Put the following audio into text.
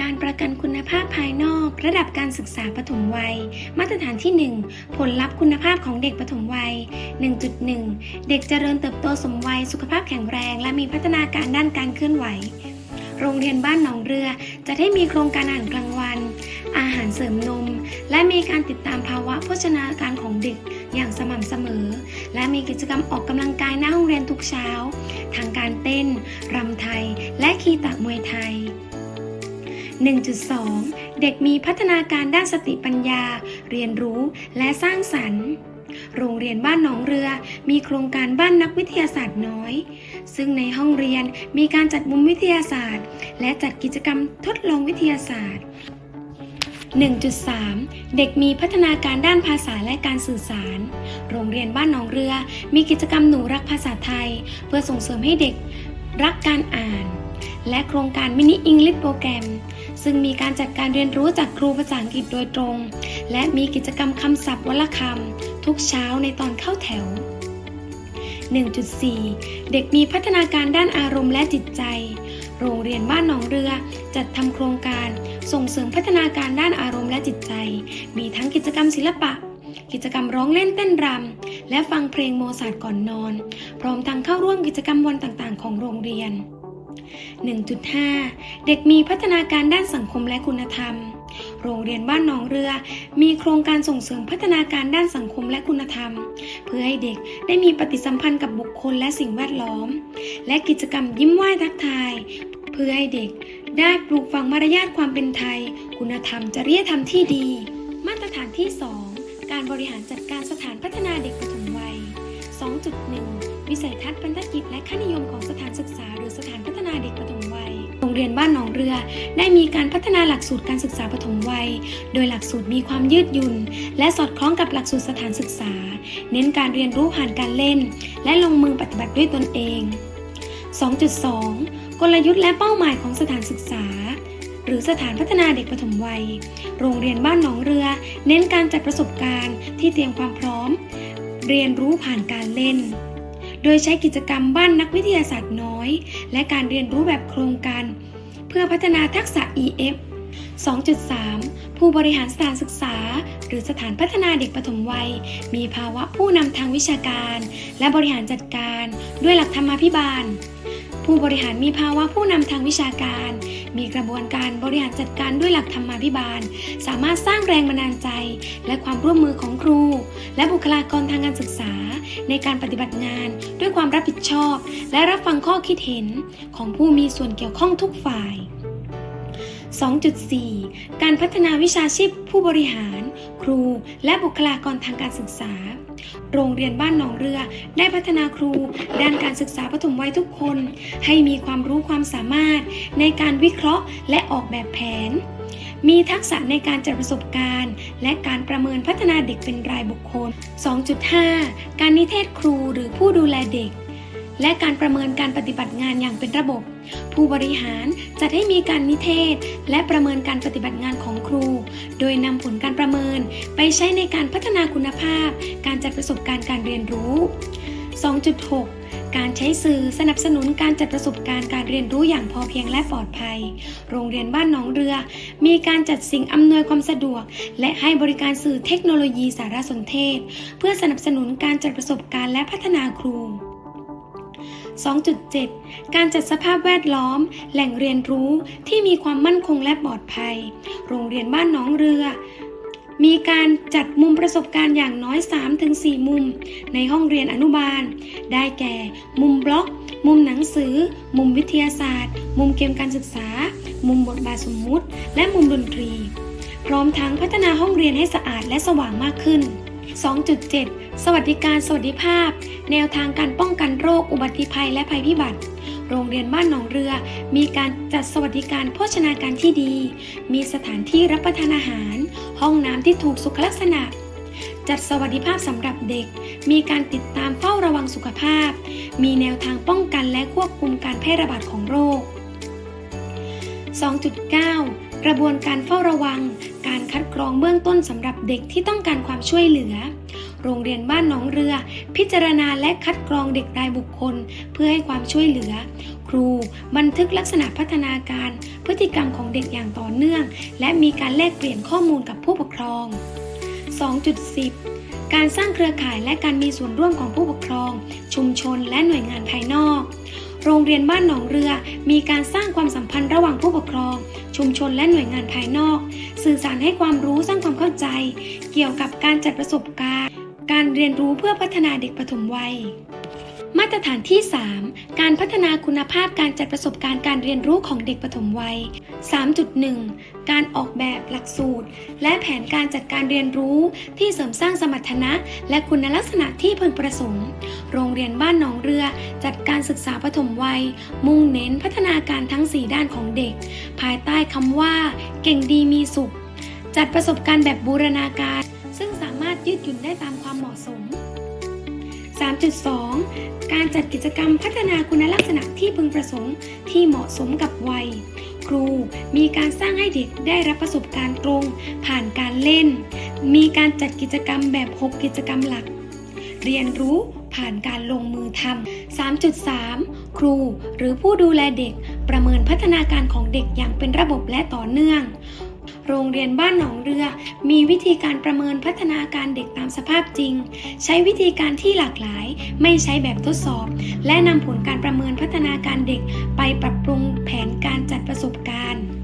การประกันคุณภาพภายนอก ระดับการศึกษาปฐมวัย มาตรฐานที่ 1 ผลลัพธ์คุณภาพของเด็กปฐมวัย 1.1 เด็กเจริญเติบโตสมวัย สุขภาพแข็งแรง และมีพัฒนาการด้านการเคลื่อนไหว โรงเรียนบ้านหนองเรือ จะได้มีโครงการอาหารกลางวัน อาหารเสริมนม และมีการติดตามภาวะโภชนาการของเด็กอย่างสม่ำเสมอ และมีกิจกรรมออกกำลังกายหน้าห้องเรียนทุกเช้า ทางการเต้นรำไทย และคีตะมวยไทย 1.2 เด็กมีพัฒนาการด้านสติปัญญา เรียนรู้และสร้างสรรค์ โรงเรียนบ้านหนองเรือ มีโครงการบ้านนักวิทยาศาสตร์น้อย ซึ่งในห้องเรียนมีการจัดมุมวิทยาศาสตร์ และจัดกิจกรรมทดลองวิทยาศาสตร์ 1.3 เด็กมีพัฒนาการด้านภาษาและการสื่อสาร โรงเรียนบ้านหนองเรือ มีกิจกรรมหนูรักภาษาไทย เพื่อส่งเสริมให้เด็กรักการอ่าน และโครงการมินิอังกฤษโปรแกรม ซึ่งมีการจัดการเรียนรู้จากครูภาษาอังกฤษโดยตรง และมีกิจกรรมคำศัพท์วลคำทุกเช้าในตอนเข้าแถว 1.4 เด็กมีพัฒนาการด้านอารมณ์และจิตใจ โรงเรียนบ้านหนองเรือ จัดทำโครงการส่งเสริมพัฒนาการด้านอารมณ์และจิตใจ มีทั้งกิจกรรมศิลปะ กิจกรรมร้องเล่นเต้นรำและฟังเพลงโมซาร์ทก่อนนอน พร้อมทั้งเข้าร่วมกิจกรรมวันต่างๆ ของโรงเรียน 1.5 เด็กมีพัฒนาการด้านสังคมและคุณธรรม โรงเรียนบ้านหนองเรือ มีโครงการส่งเสริมพัฒนาการด้านสังคมและคุณธรรม เพื่อให้เด็กได้มีปฏิสัมพันธ์กับบุคคลและสิ่งแวดล้อม และกิจกรรมยิ้มไหว้ทักทาย เพื่อให้เด็กได้ปลูกฝังมารยาทความเป็นไทย คุณธรรมจริยธรรมที่ดี มาตรฐานที่ 2 การบริหารจัดการสถานพัฒนาเด็กปฐมวัย 2.1 วิสัยทัศน์พันธกิจและค่านิยมของสถานศึกษา หรือสถานพัฒนาเด็กปฐมวัย โรงเรียนบ้านหนองเรือ ได้มีการพัฒนาหลักสูตรการศึกษาปฐมวัย โดยหลักสูตรมีความยืดหยุ่น และสอดคล้องกับหลักสูตรสถานศึกษา เน้นการเรียนรู้ผ่านการเล่น และลงมือปฏิบัติด้วยตนเอง 2.2 กลยุทธ์และเป้าหมายของสถานศึกษาหรือสถานพัฒนาเด็กปฐมวัย โรงเรียนบ้านหนองเรือ เน้นการจัดประสบการณ์ที่เตรียมความพร้อม เรียนรู้ผ่านการเล่น โดยใช้กิจกรรมบ้านนักวิทยาศาสตร์น้อย และการเรียนรู้แบบโครงการ เพื่อพัฒนาทักษะ EF 2.3 ผู้บริหารสถานศึกษา หรือสถานพัฒนาเด็กปฐมวัย มีภาวะผู้นำทางวิชาการ และบริหารจัดการ ด้วยหลักธรรมาภิบาล ผู้บริหารมีภาวะผู้นำทางวิชาการ มีกระบวนการบริหารจัดการด้วยหลักธรรมาภิบาล สามารถสร้างแรงบันดาลใจ และความร่วมมือของครู และบุคลากรทางการศึกษา ในการปฏิบัติงานด้วยความรับผิดชอบ และรับฟังข้อคิดเห็นของผู้มีส่วนเกี่ยวข้องทุกฝ่าย 2.4 การพัฒนาวิชาชีพผู้บริหาร รู และบุคลากรทางการศึกษา โรงเรียนบ้านหนองเรือ ได้พัฒนาครู ด้านการศึกษาปฐมวัยทุกคน ให้มีความรู้ความสามารถ ในการวิเคราะห์และออกแบบแผน มีทักษะในการจัดประสบการณ์ และการประเมินพัฒนาเด็กเป็นรายบุคคล 2.5 การนิเทศครูหรือผู้ดูแลเด็ก และการประเมินการปฏิบัติงานอย่างเป็นระบบ ผู้บริหารจัดให้มีการนิเทศ และประเมินการปฏิบัติงานของครู โดยนำผลการประเมินไปใช้ในการพัฒนาคุณภาพ การจัดประสบการณ์การเรียนรู้ 2.6การใช้สื่อสนับสนุนการจัดประสบการณ์การเรียนรู้อย่างพอเพียงและปลอดภัย โรงเรียนบ้านหนองเรือ มีการจัดสิ่งอำนวยความสะดวก และให้บริการสื่อเทคโนโลยีสารสนเทศ เพื่อสนับสนุนการจัดประสบการณ์และพัฒนาครู 2.7 การจัดสภาพแวดล้อม แหล่งเรียนรู้ที่มีความมั่นคงและปลอดภัย โรงเรียนบ้านหนองเรือ มีการจัดมุมประสบการณ์อย่างน้อย 3-4 มุม ในห้องเรียนอนุบาล ได้แก่ มุมบล็อก มุมหนังสือ มุมวิทยาศาสตร์ มุมเกมการศึกษา มุมบทบาทสมมุติ และมุมดนตรี พร้อมทั้งพัฒนาห้องเรียนให้สะอาดและสว่างมากขึ้น 2.7 สวัสดิการสวัสดิภาพ แนวทางการป้องกันโรคอุบัติภัยและภัยพิบัติ โรงเรียนบ้านหนองเรือ มีการจัดสวัสดิการโภชนาการที่ดี มีสถานที่รับประทานอาหาร ห้องน้ำที่ถูกสุขลักษณะ จัดสวัสดิภาพสำหรับเด็ก มีการติดตามเฝ้าระวังสุขภาพ มีแนวทางป้องกันและควบคุมการแพร่ระบาดของโรค 2.9 กระบวนการเฝ้าระวัง การคัดกรองเบื้องต้นสำหรับเด็กที่ต้องการความช่วยเหลือ โรงเรียนบ้านหนองเรือ พิจารณาและคัดกรองเด็กรายบุคคล เพื่อให้ความช่วยเหลือ ครู บันทึกลักษณะพัฒนาการ พฤติกรรมของเด็กอย่างต่อเนื่อง และมีการแลกเปลี่ยนข้อมูลกับผู้ปกครอง 2.10การสร้างเครือข่ายและการมีส่วนร่วมของผู้ปกครอง ชุมชนและหน่วยงานภายนอก โรงเรียนบ้านหนองเรือ มีการสร้างความสัมพันธ์ระหว่างผู้ปกครอง ชุมชนและหน่วยงานภายนอก สื่อสารให้ความรู้สร้างความเข้าใจ เกี่ยวกับการจัดประสบการณ์ การเรียนรู้เพื่อพัฒนาเด็กปฐมวัย มาตรฐานที่ 3 การพัฒนาคุณภาพการจัดประสบการณ์การเรียนรู้ของเด็กปฐมวัย 3.1 การออกแบบหลักสูตร และแผนการจัดการเรียนรู้ที่เสริมสร้างสมรรถนะ และคุณลักษณะที่พึงประสงค์ โรงเรียนบ้านหนองเรือ จัดการศึกษาปฐมวัย มุ่งเน้นพัฒนาการทั้ง 4 ด้านของเด็ก ภายใต้คำว่า เก่งดีมีสุข จัดประสบการณ์แบบบูรณาการ ซึ่งสามารถยืดหยุ่นได้ตามความเหมาะสม 3.2 การจัดกิจกรรมพัฒนาคุณลักษณะที่พึงประสงค์ที่เหมาะสมกับวัย ครูมีการสร้างให้เด็กได้รับประสบการณ์ตรง ผ่านการเล่น มีการจัดกิจกรรมแบบ 6 กิจกรรมหลัก เรียนรู้ผ่านการลงมือทำ 3.3 ครูหรือผู้ดูแลเด็กประเมินพัฒนาการของเด็กอย่างเป็นระบบและต่อเนื่อง โรงเรียนบ้านหนองเรือ มีวิธีการประเมินพัฒนาการเด็กตามสภาพจริง ใช้วิธีการที่หลากหลาย ไม่ใช้แบบทดสอบ และนำผลการประเมินพัฒนาการเด็กไปปรับปรุงแผนการจัดประสบการณ์